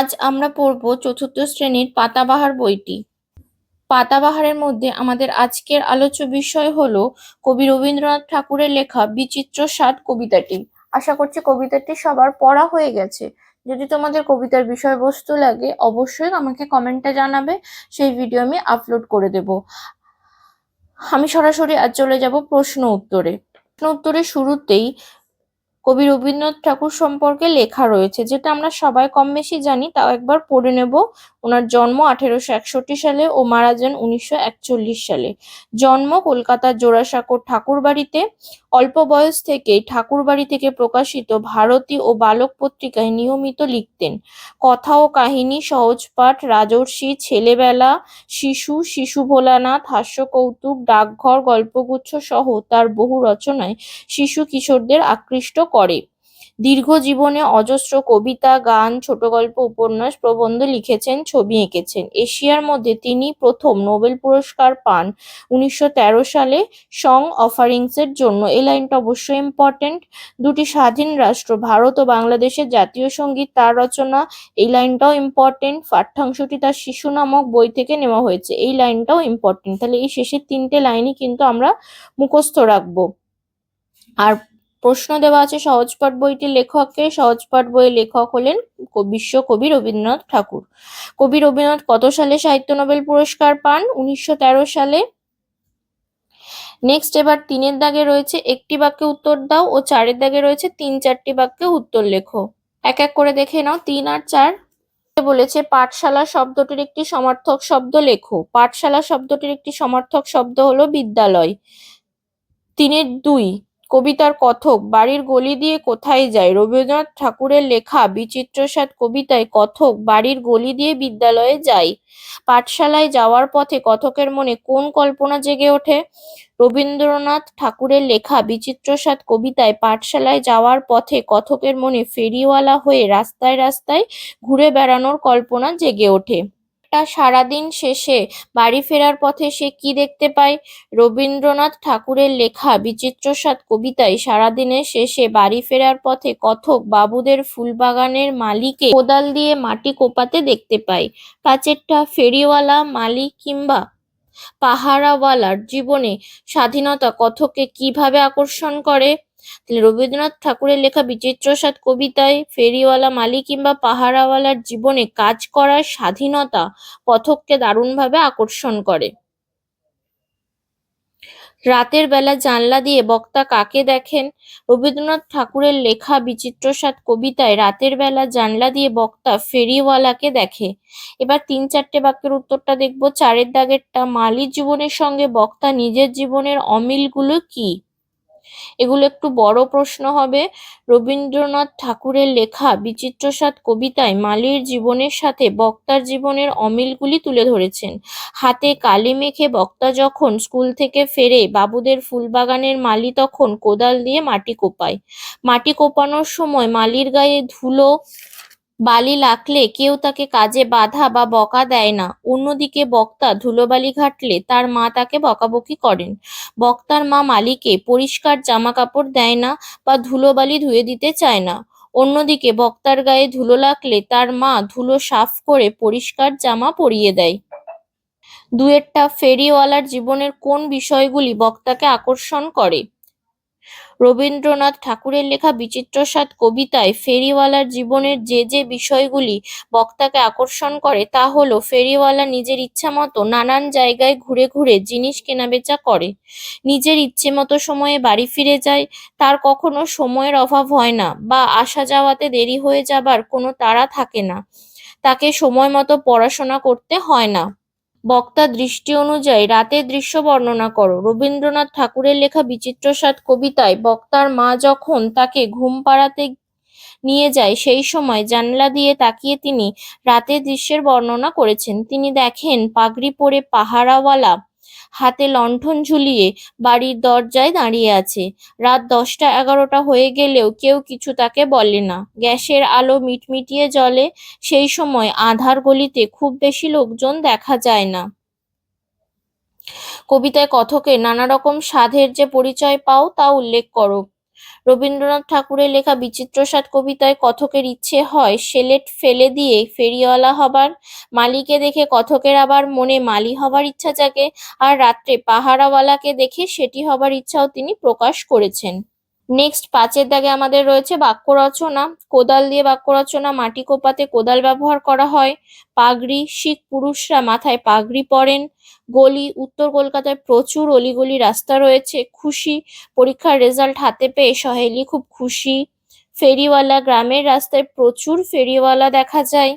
আজ আমরা পড়ব চতুর্থ শ্রেণির পাতাবাহার বইটি। পাতাবাহারের মধ্যে আমাদের আজকের আলোচ্য বিষয় হলো কবি রবীন্দ্রনাথ ঠাকুরের লেখা বিচিত্র সাত কবিতাটি। আশা করছি কবিতাটি সবার পড়া হয়ে গেছে। যদি তোমাদের কবিতার বিষয়বস্তু লাগে, অবশ্যই আমাকে কমেন্টে জানাবে, সেই ভিডিও আমি আপলোড করে দেব। আমি সরাসরি আজ চলে যাব প্রশ্ন উত্তরে। প্রশ্ন উত্তরের শুরুতেই কবি রবীন্দ্রনাথ ঠাকুর সম্পর্কে লেখা রয়েছে, যেটা আমরা সবাই কম বেশি জানি, তাও একবার পড়ে নেব। ওনার জন্ম আঠেরোশো একষট্টি সালে ও মারা যান উনিশশো একচল্লিশ সালে। জন্ম কলকাতার জোড়াসাঁকোর ঠাকুরবাড়িতে। অল্প বয়স থেকেই ঠাকুরবাড়ি থেকে প্রকাশিত ভারতী ও বালক পত্রিকায় নিয়মিত লিখতেন। কথা ও কাহিনী সহজপাঠ রাজর্ষি, ছেলেবেলা, শিশু শিশু ভোলানাথ হাস্য কৌতুক ডাকঘর, গল্পগুচ্ছ সহ তার বহু রচনায় শিশু কিশোরদের আকৃষ্ট করে। দীর্ঘ জীবনে অজস্র কবিতা, গান ছোট গল্প উপন্যাস, প্রবন্ধ লিখেছেন, ছবি এঁকেছেন। এশিয়ার মধ্যে তিনি প্রথম নোবেল পুরস্কার পান উনিশশো তেরো সালে সং অফারিংসের জন্য। এই লাইনটা অবশ্যই ইম্পর্টেন্ট দুটি স্বাধীন রাষ্ট্র, ভারত ও বাংলাদেশের জাতীয় সংগীত তার রচনা। এই লাইনটাও ইম্পর্টেন্ট পাঠ্যাংশটি তার শিশু নামক বই থেকে নেওয়া হয়েছে। এই লাইনটাও ইম্পর্টেন্ট তাহলে এই শেষের তিনটে লাইনই কিন্তু আমরা মুখস্থ রাখব। আর প্রশ্ন দেওয়া আছে, সহজপাঠ বইটির লেখককে সহজপাঠ বইয়ের লেখক হলেন বিশ্বকবি রবীন্দ্রনাথ ঠাকুর। কবি রবীন্দ্রনাথ কত সালে সাহিত্য নোবেল পুরস্কার পান? উনিশশো তেরো সালে। নেক্সট, এবার তিনের দাগে রয়েছে, একটি বাক্যে উত্তর দাও ও চারের দাগে রয়েছে, তিন চারটি বাক্যে উত্তর লেখো। এক এক করে দেখে নাও, তিন আর চার। বলেছে, পাঠশালা শব্দটির একটি সমার্থক শব্দ লেখো। পাঠশালা শব্দটির একটি সমার্থক শব্দ হলো বিদ্যালয়। তিনের দুই কবিতার কথক, বাড়ির গলি দিয়ে কোথায় যায়? রবীন্দ্রনাথ ঠাকুরের লেখা বিচিত্রসাদ কবিতায় কথক, বাড়ির গলি দিয়ে বিদ্যালয়ে যায়। পাঠশালায় যাওয়ার পথে কথকের মনে কোন কল্পনা জেগে ওঠে? রবীন্দ্রনাথ ঠাকুরের লেখা বিচিত্রসাদ কবিতায় পাঠশালায় যাওয়ার পথে কথকের মনে ফেরিওয়ালা হয়ে রাস্তায় রাস্তায় ঘুরে বেড়ানোর কল্পনা জেগে ওঠে। একটা সারাদিন শেষে বাড়ি ফেরার পথে সে কি দেখতে পায়? রবীন্দ্রনাথ ঠাকুরের লেখা বিচিত্রসাদ কবিতায় সারাদিনের শেষে বাড়ি ফেরার পথে কথক বাবুদের ফুলবাগানের মালিকে কোদাল দিয়ে মাটি কোপাতে দেখতে পায়। পাঁচেরটা ফেরিওয়ালা মালিক কিংবা পাহারাওয়ালার জীবনে স্বাধীনতা কথককে কীভাবে আকর্ষণ করে? রবীন্দ্রনাথ ঠাকুরের লেখা বিচিত্রসাদ কবিতায় ফেরিওয়ালা মালি কিংবা পাহারাওয়ালার জীবনে কাজ করার স্বাধীনতা কথককে দারুণভাবে আকর্ষণ করে। রাতের বেলা জানলা দিয়ে বক্তা কাকে দেখেন? রবীন্দ্রনাথ ঠাকুরের লেখা বিচিত্রসাদ কবিতায় রাতের বেলা জানলা দিয়ে বক্তা ফেরিওয়ালাকে দেখে। এবার তিন চারটে বাক্যের উত্তরটা দেখব। চারের দাগেরটা, মালির জীবনের সঙ্গে বক্তা নিজের জীবনের অমিলগুলো কি? এগুলো একটু বড় প্রশ্ন হবে। রবীন্দ্রনাথ ঠাকুরের লেখা বিচিত্রসাদ কবিতায় মালির জীবনের সাথে বক্তার জীবনের অমিলগুলি তুলে ধরেছেন। হাতে কালি মেখে বক্তা যখন স্কুল থেকে ফেরে বাবুদের ফুলবাগানের মালি তখন কোদাল দিয়ে মাটি কোপায়। মাটি কোপানোর সময় মালির গায়ে ধুলো বালি লাগলে কেউ তাকে কাজে বাধা বা বকা দেয় না। অন্যদিকে বক্তা ধুলোবালি ঘাটলে তার মা তাকে বকাবকি করেন। বক্তার মা মালিকে পরিষ্কার জামা কাপড় দেয় না বা ধুলোবালি ধুয়ে দিতে চায় না। অন্যদিকে বক্তার গায়ে ধুলো লাগলে তার মা ধুলো সাফ করে পরিষ্কার জামা পরিয়ে দেয়। দুয়েরটা ফেরিওয়ালার জীবনের কোন বিষয়গুলি বক্তাকে আকর্ষণ করে? রবীন্দ্রনাথ ঠাকুরের লেখা বিচিত্রস্বাদ কবিতায় ফেরিওয়ালার জীবনের যে যে বিষয়গুলি বক্তাকে আকর্ষণ করে তা হলো ফেরিওয়ালা নিজের ইচ্ছামতো নানান জায়গায় ঘুরে ঘুরে জিনিস কেনাবেচা করে। নিজের ইচ্ছে মতো সময়ে বাড়ি ফিরে যায়, তার কখনো সময়ের অভাব হয় না বা আসা যাওয়াতে দেরি হয়ে যাবার কোনো তাড়া থাকে না। তাকে সময় মতো পড়াশোনা করতে হয় না। বক্তার দৃষ্টি অনুযায়ী রাতের দৃশ্য বর্ণনা করো। রবীন্দ্রনাথ ঠাকুরের লেখা বিচিত্র সাত কবিতায় বক্তার মা যখন তাকে ঘুম পাড়াতে নিয়ে যায়, সেই সময় জানলা দিয়ে তাকিয়ে তিনি রাতের দৃশ্যের বর্ণনা করেছেন। তিনি দেখেন পাগড়ি পরে পাহারাওয়ালা হাতে লণ্ঠন ঝুলিয়ে বাড়ির দরজায় দাঁড়িয়ে আছে। রাত দশটা এগারোটা হয়ে গেলেও কেউ কিছু তাকে বলে না। গ্যাসের আলো মিটমিটিয়ে জলে সেই সময় আধার গলিতে খুব বেশি লোকজন দেখা যায় না। কবিতায় কথকে, নানা রকম সাধের যে পরিচয় পাও তা উল্লেখ করো। রবীন্দ্রনাথ ঠাকুরের লেখা বিচিত্রস্বাদ কবিতায় কথকের ইচ্ছে হয়, সেলেট ফেলে দিয়ে ফেরিওয়ালা হবার, মালিকে দেখে কথকের আবার মনে মালি হবার ইচ্ছা জাগে, আর রাত্রে পাহারাওয়ালাকে দেখে সেটি হবার ইচ্ছাও তিনি প্রকাশ করেছেন। নেক্সট পাঁচের দাগে আমাদের রয়েছে বাক্য রচনা। কোদাল দিয়ে বাক্য রচনা, মাটি কোপাতে কোদাল ব্যবহার করা হয়। পাগড়ি, শিখ পুরুষরা মাথায় পাগড়ি পরেন। গলি, উত্তর কলকাতায় প্রচুর অলিগলি রাস্তা রয়েছে। খুশি পরীক্ষার রেজাল্ট হাতে পেয়ে সহেলি খুব খুশি। ফেরিওয়ালা গ্রামের রাস্তায় প্রচুর ফেরিওয়ালা দেখা যায়।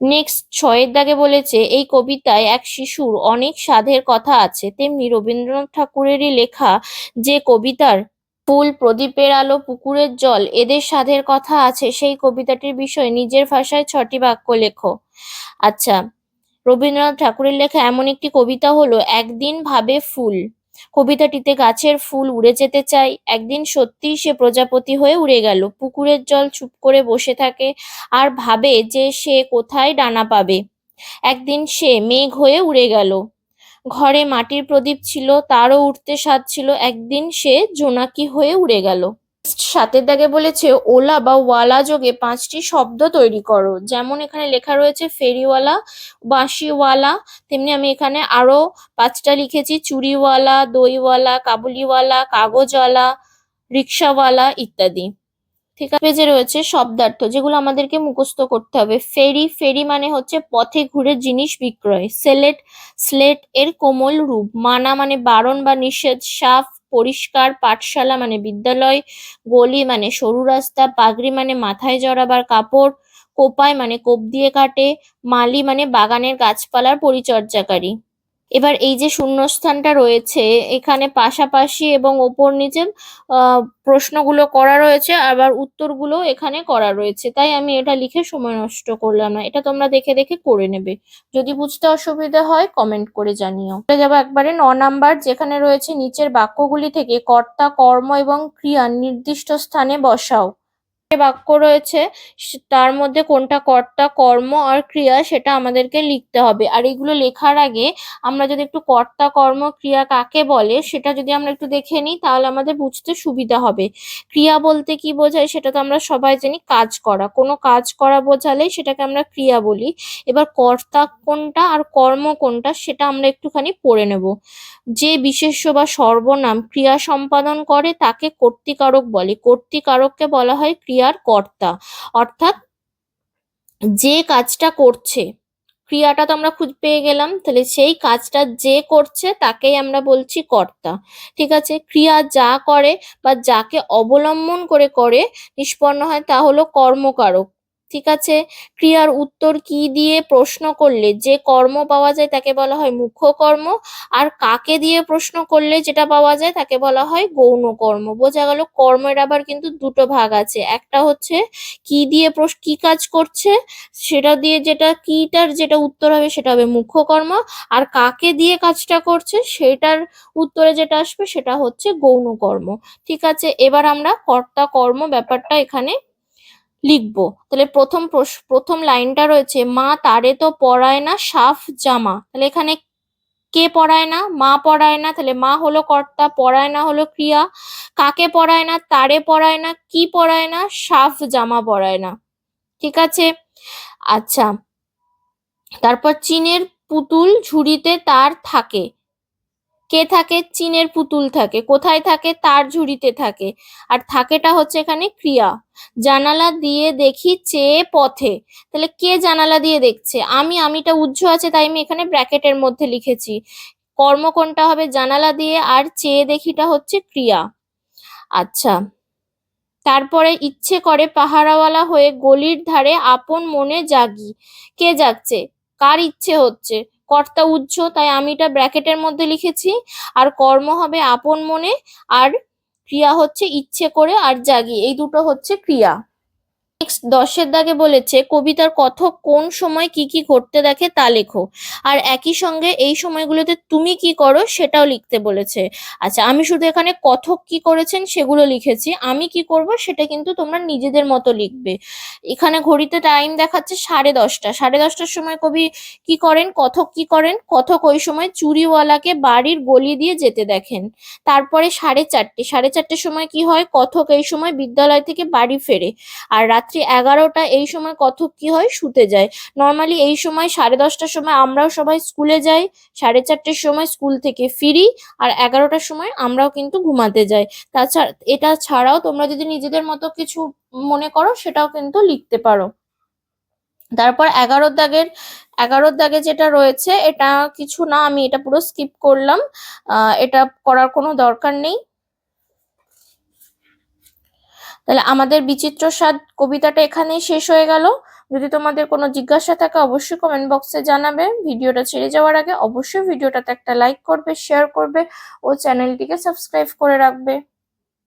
নেক্সট ছয়ের দাগে বলেছে, এই কবিতায় এক শিশুর অনেক সাধের কথা আছে। তেমনি রবীন্দ্রনাথ ঠাকুরেরই লেখা যে কবিতার ফুল প্রদীপের আলো, পুকুরের জল, এদের সাধের কথা আছে, সেই কবিতাটির বিষয়ে নিজের ভাষায় ছটি বাক্য লেখো। আচ্ছা রবীন্দ্রনাথ ঠাকুরের লেখা এমন একটি কবিতা হলো, একদিন ভাবে ফুল। কবিতাটিতে গাছের ফুল উড়ে যেতে চায় একদিন সত্যিই সে প্রজাপতি হয়ে উড়ে গেল। পুকুরের জল চুপ করে বসে থাকে আর ভাবে যে সে কোথায় ডানা পাবে। একদিন সে মেঘ হয়ে উড়ে গেল। ঘরে মাটির প্রদীপ ছিল, তারও উঠতে সাজ ছিল। একদিন সে জোনাকি হয়ে উড়ে গেল। সাতের দাগে বলেছে, ওলা বা ওয়ালা যোগে পাঁচটি শব্দ তৈরি করো। যেমন এখানে লেখা রয়েছে, ফেরিওয়ালা, বাঁশিওয়ালা, তেমনি আমি এখানে আরও পাঁচটা লিখেছি, চুরিওয়ালা, দইওয়ালা, কাবুলিওয়ালা, কাগজওয়ালা, রিক্সাওয়ালা ইত্যাদি। ঠিক আছে পেজে রয়েছে শব্দার্থ, যেগুলো আমাদেরকে মুখস্থ করতে হবে। ফেরি ফেরি মানে হচ্ছে পথে ঘুরে জিনিস বিক্রয়। সেলেট, স্লেট এর কোমল রূপ। মানা মানে বারণ বা নিষেধ, সাফ পরিষ্কার পাঠশালা মানে বিদ্যালয়, গলি মানে সরু রাস্তা, পাগড়ি মানে মাথায় জড়াবার কাপড়, কোপায় মানে কোপ দিয়ে কাটে, মালি মানে বাগানের গাছপালার পরিচর্যাকারী। এবার এই যে শূন্যস্থানটা রয়েছে, এখানে পাশাপাশি এবং ওপর নিচে প্রশ্নগুলো করা রয়েছে, আবার উত্তরগুলো এখানে করা রয়েছে। তাই আমি এটা লিখে সময় নষ্ট করলাম না। এটা তোমরা দেখে দেখে করে নেবে। যদি বুঝতে অসুবিধা হয় কমেন্ট করে জানিও। যাব একবারে ন নাম্বার, যেখানে রয়েছে নিচের বাক্যগুলি থেকে কর্তা, কর্ম এবং ক্রিয়া নির্দিষ্ট স্থানে বসাও। বাক্য রয়েছে তার মধ্যে কোনটা কর্তা, কর্ম আর ক্রিয়া সেটা আমাদেরকে লিখতে হবে। আর এগুলো লেখার আগে আমরা যদি একটু কর্তা, কর্ম, ক্রিয়া কাকে বলে সেটা যদি আমরা একটু দেখে নিই তাহলে আমাদের বুঝতে সুবিধা হবে। ক্রিয়া বলতে কি বোঝায় সেটা তো আমরা সবাই জানি, কাজ করা। কোনো কাজ করা বোঝালে সেটাকে আমরা ক্রিয়া বলি। এবার কর্তা কোনটা আর কর্ম কোনটা সেটা আমরা একটুখানি পড়ে নেব। যে বিশেষ্য বা সর্বনাম ক্রিয়া সম্পাদন করে তাকে কর্তৃকারক বলে। কর্তৃকারককে বলা হয় ক্রিয়ার কর্তা। অর্থাৎ যে কাজটা করছে, ক্রিয়াটা তো আমরা খুঁজ পেয়ে গেলাম, তাহলে সেই কাজটা যে করছে তাকেই আমরা বলছি কর্তা। ঠিক আছে? ক্রিয়া যা করে বা যাকে অবলম্বন করে করে, নিষ্পন্ন হয় তা হলো কর্মকারক। ঠিক আছে? ক্রিয়ার উত্তর কি দিয়ে প্রশ্ন করলে? যে কর্ম পাওয়া যায় তাকে বলা হয় মুখ্য কর্ম। আর কাকে দিয়ে প্রশ্ন করলে যেটা পাওয়া যায় তাকে বলা হয় গৌণ কর্ম। বোঝা গেল কর্মের আবার কিন্তু দুটো ভাগ আছে। একটা হচ্ছে কি দিয়ে কি কাজ করছে? সেটা দিয়ে যেটা কিটার যেটা উত্তর হবে সেটা হবে মুখ্য কর্ম। আর কাকে দিয়ে কাজটা করছে সেটার উত্তরে যেটা আসবে সেটা হচ্ছে গৌণ কর্ম। ঠিক আছে? এবার আমরা কর্তা কর্ম ব্যাপারটা এখানে লিখব। তাহলে প্রথম প্রথম লাইনটা রয়েছে, মা তারে তো পরায় না সাফ জামা। তাহলে এখানে কে পড়ায় না? মা পড়ায় না? তাহলে মা হলো কর্তা, পড়ায় না হলো ক্রিয়া। কাকে পড়ায় না? তারে পড়ায় না? কি পড়ায় না? সাফ জামা পড়ায় না। ঠিক আছে? আচ্ছা। তারপর চীনের পুতুল ঝুড়িতে তার থাকে। কে থাকে? চীনের পুতুল থাকে। কোথায় থাকে? তার ঝুড়িতে থাকে। আর থাকেটা হচ্ছে এখানে ক্রিয়া। জানালা দিয়ে দেখি চেয়ে পথে। তাহলে কে জানালা দিয়ে দেখছে? আমি, আমিটা উজ্জ্ব আছে, তাই আমি এখানে ব্র্যাকেটের মধ্যে লিখেছি। কর্ম কোনটা হবে? জানালা দিয়ে আর চেয়ে দেখিটা হচ্ছে ক্রিয়া। আচ্ছা। তারপরে ইচ্ছে করে পাহারাওয়ালা হয়ে গলির ধারে আপন মনে জাগি। কে জাগছে? কার ইচ্ছে হচ্ছে? কর্তা উজ্জ তাই আমি এটা ব্র্যাকেটের মধ্যে লিখেছি। আর কর্ম হবে আপন মনে, আর ক্রিয়া হচ্ছে ইচ্ছে করে আর জাগি। এই দুটো হচ্ছে ক্রিয়া। নেক্সট দশের দাগে বলেছে, কবিতার কথক কোন সময় কি কি ঘটতে দেখে তা লেখো। আর একই সঙ্গে এই সময়গুলোতে তুমি কি করো সেটাও লিখতে বলেছে। আচ্ছা আমি শুধু এখানে কথক কি করেছেন সেগুলো লিখেছি। আমি কি করব সেটা কিন্তু তোমরা নিজেদের মতো লিখবে। এখানে ঘড়িতে টাইম দেখাচ্ছে সাড়ে দশটা। সাড়ে দশটার সময় কবি কি করেন? কথক কি করেন? কথক ওই সময় চুরিওয়ালাকে বাড়ির গলি দিয়ে যেতে দেখেন। তারপরে সাড়ে চারটে। সাড়ে চারটের সময় কি হয়? কথক এই সময় বিদ্যালয় থেকে বাড়ি ফেরে। আর রাত্রি এগারোটা, এই সময় কথক কি হয়? শুতে যায়। নর্মালি এই সময় সাড়ে দশটার সময় আমরাও সবাই স্কুলে যাই, সাড়ে চারটের সময় স্কুল থেকে ফিরি, আর এগারোটার সময় আমরাও কিন্তু ঘুমাতে যাই। তাছাড়া, এটা ছাড়াও তোমরা যদি নিজেদের মতো কিছু মনে করো, সেটাও কিন্তু লিখতে পারো। তারপর এগারোর দাগের, এগারোর দাগে যেটা রয়েছে, এটা কিছু না, আমি এটা পুরো স্কিপ করলাম। এটা করার কোনো দরকার নেই। তাহলে আমাদের বিচিত্র স্বাদ কবিতাটা এখানেই শেষ হয়ে গেল। যদি তোমাদের কোনো জিজ্ঞাসা থাকে, অবশ্যই কমেন্ট বক্সে জানাবে। ভিডিওটা ছেড়ে যাওয়ার আগে অবশ্যই ভিডিওটাতে একটা লাইক করবে শেয়ার করবে ও চ্যানেলটিকে সাবস্ক্রাইব করে রাখবে।